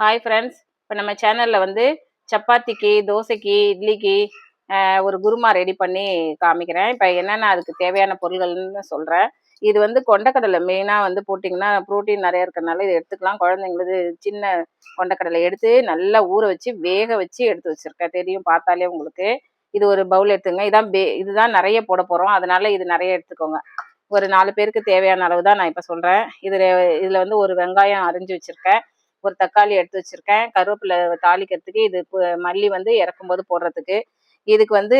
Hi friends இப்போ நம்ம சேனலில் வந்து சப்பாத்திக்கு தோசைக்கு இட்லிக்கு ஒரு குருமா ரெடி பண்ணி காமிக்கிறேன். இப்போ என்னென்ன அதுக்கு தேவையான பொருள்கள்னு சொல்கிறேன் இது வந்து கொண்டக்கடலை மெயினாக வந்து போட்டிங்கன்னா ப்ரோட்டீன் நிறைய இருக்கிறதுனால இதை எடுத்துக்கலாம். குழந்தைங்களுக்கு சின்ன கொண்டக்கடலை எடுத்து நல்லா ஊற வச்சு வேக வச்சு எடுத்து வச்சுருக்கேன். தெரியும் பார்த்தாலே உங்களுக்கு. இது ஒரு பவுல் எடுத்துங்க. இதான் பே இதுதான் நிறைய போட போகிறோம் அதனால இது நிறைய எடுத்துக்கோங்க. ஒரு நாலு பேருக்கு தேவையான அளவு தான் நான் இப்போ சொல்கிறேன் இதில் இதில் வந்து ஒரு வெங்காயம் அரிஞ்சு வச்சுருக்கேன். ஒரு தக்காளி எடுத்து வச்சிருக்கேன். கருவேப்பிலை தாளிக்கிறதுக்கு இது மல்லி வந்து இறக்கும்போது போடுறதுக்கு. இதுக்கு வந்து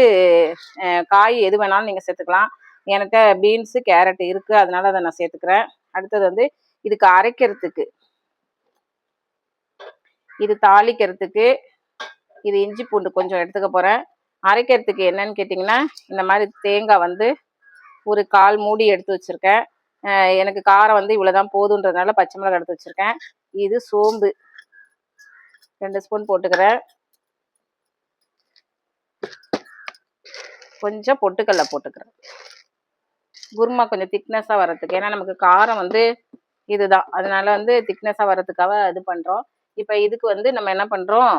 காய் எது வேணாலும் நீங்கள் சேர்த்துக்கலாம். எனக்கு பீன்ஸு கேரட் இருக்குது அதனால அதை நான் சேர்த்துக்கிறேன். அடுத்தது வந்து இதுக்கு அரைக்கிறதுக்கு. இது தாளிக்கிறதுக்கு இது இஞ்சி பூண்டு கொஞ்சம் எடுத்துக்க போகிறேன் அரைக்கிறதுக்கு என்னன்னு கேட்டிங்கன்னா இந்த மாதிரி தேங்காய் வந்து ஒரு கால் மூடி எடுத்து வச்சுருக்கேன். எனக்கு காரம் வந்து இவ்வளோதான் போதுன்றதுனால பச்சை மிளகாய் எடுத்து வச்சுருக்கேன். இது சோம்பு. ரெண்டு ஸ்பூன் போட்டுக்கிறேன். கொஞ்சம் பொட்டுக்கல்ல போட்டுக்கிறேன். குருமா கொஞ்சம் திக்னஸாக வர்றதுக்கு. ஏன்னா நமக்கு காரம் வந்து இதுதான். அதனால வந்து திக்னஸாக வர்றதுக்காக இது பண்ணுறோம் இப்போ இதுக்கு வந்து நம்ம என்ன பண்ணுறோம்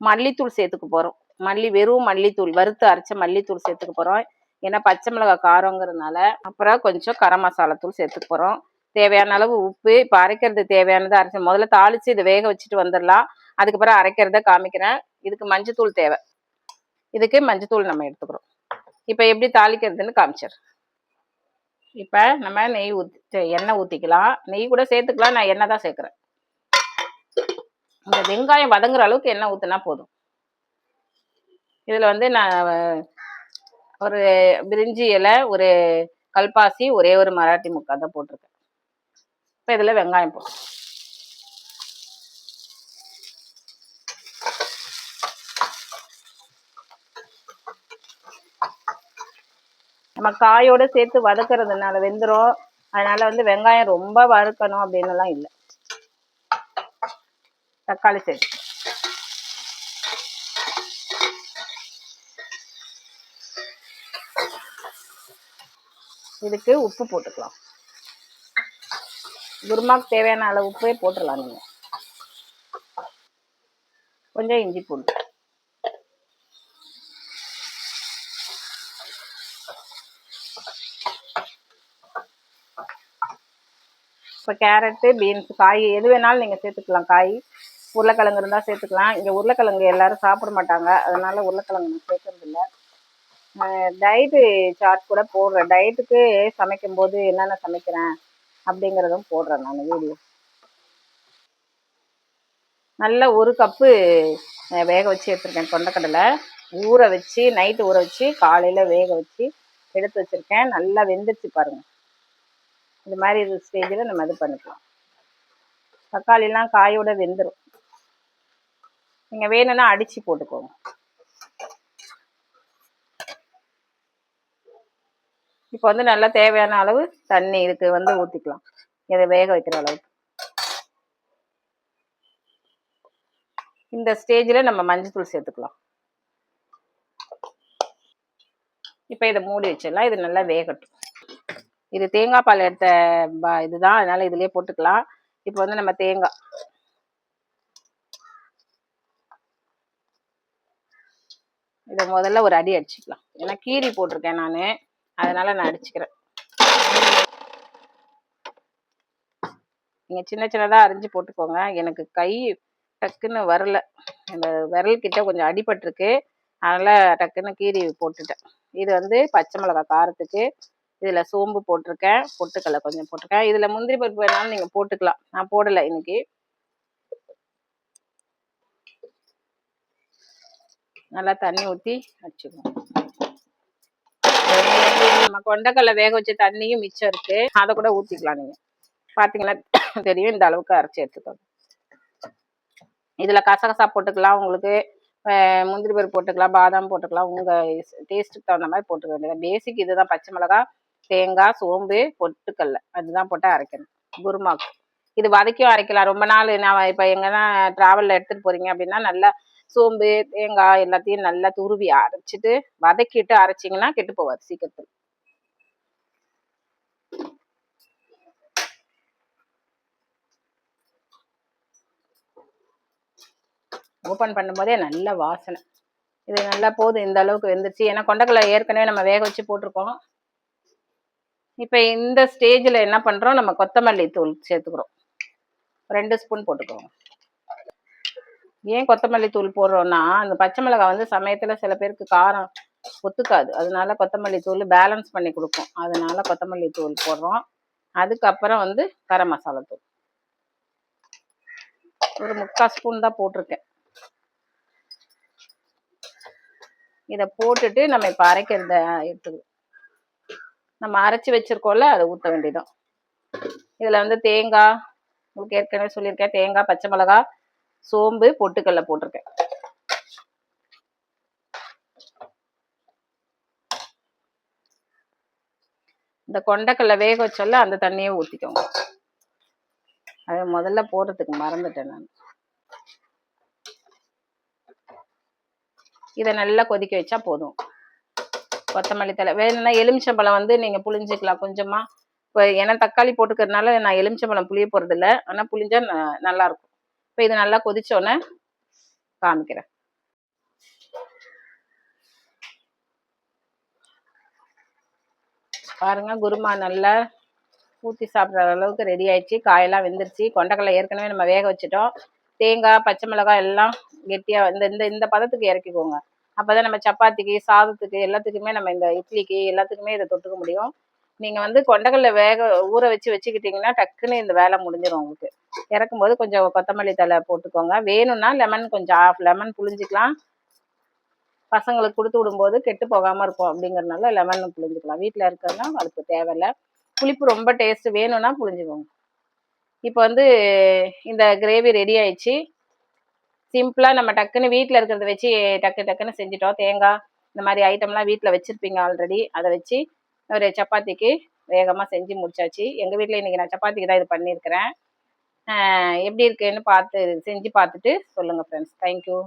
மல்லித்தூள் சேர்த்துக்க போகிறோம் மல்லி வெறும் மல்லித்தூள் வறுத்து அரைச்ச மல்லித்தூள் சேர்த்துக்க போகிறோம் ஏன்னா பச்சை மிளகாய் காரங்கிறதுனால அப்புறம் கொஞ்சம் கரம் மசாலா தூள் சேர்த்துக்க போகிறோம் தேவையான அளவு உப்பு இப்போ அரைக்கிறது தேவையானதை அரைச்சி முதல்ல தாளித்து இதை வேக வச்சுட்டு வந்துடலாம். அதுக்கப்புறம் அரைக்கிறத காமிக்கிறேன். இதுக்கு மஞ்சத்தூள் தேவை. இதுக்கு மஞ்சத்தூள் நம்ம எடுத்துக்கிறோம். இப்போ எப்படி தாளிக்கிறதுன்னு காமிச்சிடுறேன் இப்போ நம்ம நெய் ஊற்றி எண்ணெய் ஊற்றிக்கலாம் நெய் கூட சேர்த்துக்கலாம். நான் எண்ணெய் தான் சேர்க்குறேன். இந்த வெங்காயம் வதங்குற அளவுக்கு எண்ணெய் ஊற்றினா போதும். இதில் வந்து நான் ஒரு பிரிஞ்சி இலை ஒரு கல்பாசி ஒரே ஒரு மராட்டி முக்கா தான் போட்டிருக்கேன். இப்போ இதில் வெங்காயம் போடும் நம்ம காயோட சேர்த்து வதக்குறதுனால வெந்துடும் அதனால வந்து வெங்காயம் ரொம்ப வறுக்கணும் அப்படின்னுலாம் இல்லை. தக்காளி சேர்த்து. இதுக்கு உப்பு போட்டுக்கலாம். குருமாக்கு தேவையான அளவு உப்பே போட்டுடலாம் நீங்கள் கொஞ்சம் இஞ்சி பூண்டு. இப்போ கேரட்டு பீன்ஸ் காய் எது வேணாலும் நீங்கள் சேர்த்துக்கலாம். காய் உருளைக்கிழங்கு இருந்தால் சேர்த்துக்கலாம். இங்கே உருளைக்கிழங்கு எல்லாரும் சாப்பிட மாட்டாங்க. அதனால உருளைக்கிழங்கு நான் சேர்க்கறதில்லை. டயட்டு சார்ட் கூட போடுறேன். டயட்டுக்கு சமைக்கும்போது என்னென்ன சமைக்கிறேன் அப்படிங்கிறதும் போடுறேன் நான் வீடியோ. நல்ல ஒரு கப்பு வேக வச்சு எடுத்திருக்கேன் கொண்டக்கடலை. ஊற வச்சு நைட்டு ஊற வச்சு காலையில் வேக வச்சு எடுத்து வச்சுருக்கேன். நல்லா வெந்துருச்சு பாருங்கள் இது மாதிரி இது ஸ்டேஜில் நம்ம இது பண்ணிக்கலாம். தக்காளிலாம் காயோட வெந்துடும் நீங்கள் வேணும்னா அடித்து போட்டுக்கோங்க. இப்போ வந்து நல்லா தேவையான அளவு தண்ணி இதுக்கு வந்து ஊற்றிக்கலாம் இதை வேக வைக்கிற அளவுக்கு. இந்த ஸ்டேஜில் நம்ம மஞ்சத்தூள் சேர்த்துக்கலாம். இப்போ இதை மூடி வச்சிடலாம். இது நல்லா வேகட்டும். இது தேங்காய் பால் எடுத்த இதுதான். அதனால இதுலேயே போட்டுக்கலாம். இப்போ வந்து நம்ம தேங்காய் இதை முதல்ல ஒரு அடி அடிச்சுக்கலாம். ஏன்னா கீரி போட்டிருக்கேன் நான். அதனால நான் அடிச்சுக்கிறேன். நீங்கள் சின்ன சின்னதாக அரிஞ்சு போட்டுக்கோங்க. எனக்கு கை டக்குன்னு வரல. இந்த விரல் கிட்ட கொஞ்சம் அடிபட்டிருக்கு. அதனால் டக்குன்னு கீரி போட்டுட்டேன். இது வந்து பச்சை மிளகாய் காரத்துக்கு இதில் சோம்பு போட்டிருக்கேன். பொட்டுக்கடலை கொஞ்சம் போட்டிருக்கேன். இதில் முந்திரி பருப்பு வேணாலும் நீங்கள் போட்டுக்கலாம். நான் போடலை இன்னைக்கு. நல்லா தண்ணி ஊற்றி வச்சுக்கணும் நம்ம கொண்டக்கடலை வேக வச்ச தண்ணியும் மிச்சம் இருக்கு. அதை கூட ஊற்றிக்கலாம் நீங்கள் பார்த்தீங்கன்னா தெரியும் இந்த அளவுக்கு அரைச்சி எடுத்துக்கோங்க. இதில் கசகசா போட்டுக்கலாம். உங்களுக்கு முந்திரி பருப்பு போட்டுக்கலாம். பாதாம் போட்டுக்கலாம். உங்கள் டேஸ்ட்டுக்கு தகுந்த மாதிரி போட்டுக்க வேண்டியது பேசிக் இதுதான். பச்சை மிளகாய் தேங்காய் சோம்பு பொட்டுக்கடலை அதுதான் போட்டு அரைக்கணும். குருமாக்கு இது வதக்கியும் அரைக்கலாம். ரொம்ப நாள் நான் இப்போ எங்கன்னா ட்ராவலில் எடுத்துகிட்டு போகிறீங்க அப்படின்னா நல்லா சோம்பு தேங்காய் எல்லாத்தையும் நல்லா துருவி அரைச்சிட்டு வதக்கிட்டு அரைச்சிங்கன்னா கெட்டு போவாது சீக்கிரத்தில். ஓப்பன் பண்ணும்போதே நல்ல வாசனை. இது நல்லா போதும் இந்த அளவுக்கு வெந்துருச்சு. ஏன்னா கொண்டக்கடலை ஏற்கனவே நம்ம வேக வச்சு போட்டிருக்கோம். இப்போ இந்த ஸ்டேஜில் என்ன பண்ணுறோம் நம்ம கொத்தமல்லி தூள் சேர்த்துக்கிறோம். ரெண்டு ஸ்பூன் போட்டுக்குவோம். ஏன் கொத்தமல்லி தூள் போடுறோன்னா அந்த பச்சை மிளகாய் வந்து சமயத்தில் சில பேருக்கு காரம் ஒத்துக்காது. அதனால கொத்தமல்லி தூள் பேலன்ஸ் பண்ணி கொடுக்கும். அதனால கொத்தமல்லி தூள் போடுறோம். அதுக்கப்புறம் வந்து கரம் மசாலா தூள். ஒரு முக்கால் ஸ்பூன் தான் போட்டிருக்கேன். இதை போட்டுட்டு நம்ம இப்போ அரைக்கிறத எடுத்துக்கணும் நம்ம அரைச்சி வச்சிருக்கோம்ல அதை ஊற்ற வேண்டியதும் இதில் வந்து தேங்காய் உங்களுக்கு ஏற்கனவே சொல்லியிருக்கேன் தேங்காய் பச்சை மிளகா சோம்பு பொட்டுக்கல்ல போட்டிருக்கேன். இந்த கொண்டைக்கடலை வேக வச்சோல்ல அந்த தண்ணியை ஊற்றிக்கோங்க அது முதல்ல போடுறதுக்கு மறந்துட்டேன் நான். இதை நல்லா கொதிக்க வச்சா போதும். கொத்தமல்லி தலை வேணும்னா எலுமிச்சம்பழம் வந்து நீங்கள் புளிஞ்சிக்கலாம் கொஞ்சமாக இப்போ ஏன்னா தக்காளி போட்டுக்கிறதுனால நான் எலுமிச்சம்பழம் புளிய போகிறதில்ல ஆனால் புளிஞ்சா ந- நல்லா இருக்கும் இப்போ இது நல்லா கொதிச்சோன்னே காமிக்கிறேன். பாருங்க குருமா நல்லா ஊற்றி சாப்பிட்ற அளவுக்கு ரெடி ஆயிடுச்சு. காயெல்லாம் வெந்துருச்சு. கொண்டக்கடலை ஏற்கனவே நம்ம வேக வச்சுட்டோம். தேங்காய் பச்சை மிளகாய் எல்லாம் கெட்டியாக இந்த இந்த இந்த பதத்துக்கு இறக்கிக்கோங்க. அப்போ தான் நம்ம சப்பாத்திக்கு சாதத்துக்கு எல்லாத்துக்குமே நம்ம இந்த இட்லிக்கு எல்லாத்துக்குமே இதை தொட்டுக்க முடியும். நீங்கள் வந்து கொண்டக்கடலை வேக ஊற வச்சு வச்சுக்கிட்டிங்கன்னா டக்குன்னு இந்த வேலை முடிஞ்சிடும் உங்களுக்கு. இறக்கும்போது கொஞ்சம் கொத்தமல்லி தழை போட்டுக்கோங்க. வேணும்னா லெமன் கொஞ்சம் ஆஃப் லெமன் புழிஞ்சிக்கலாம். பசங்களுக்கு கொடுத்து விடும்போது கெட்டு போகாமல் இருக்கும் அப்படிங்கிறனால லெமன் புழிஞ்சிக்கலாம். வீட்டில் இருக்கிறதுனா அதுக்கு தேவையில்ல. புளிப்பு ரொம்ப டேஸ்ட் வேணும்னா புளிஞ்சுக்கோங்க இப்போ வந்து இந்த கிரேவி ரெடி ஆயிடுச்சு. சிம்பிளாக நம்ம டக்குன்னு வீட்டில் இருக்கிறத வச்சு டக்கு டக்குன்னு செஞ்சுட்டோம். தேங்காய் இந்த மாதிரி ஐட்டம்லாம் வீட்டில் வச்சுருப்பீங்க ஆல்ரெடி அதை வச்சு ஒரு சப்பாத்திக்கு வேகமாக செஞ்சு முடிச்சாச்சு. எங்கள் வீட்டில் இன்றைக்கி நான் சப்பாத்திக்கு தான் இது பண்ணியிருக்கிறேன். எப்படி இருக்குன்னு பார்த்து செஞ்சு பார்த்துட்டு சொல்லுங்கள் ஃப்ரெண்ட்ஸ் தேங்க்யூ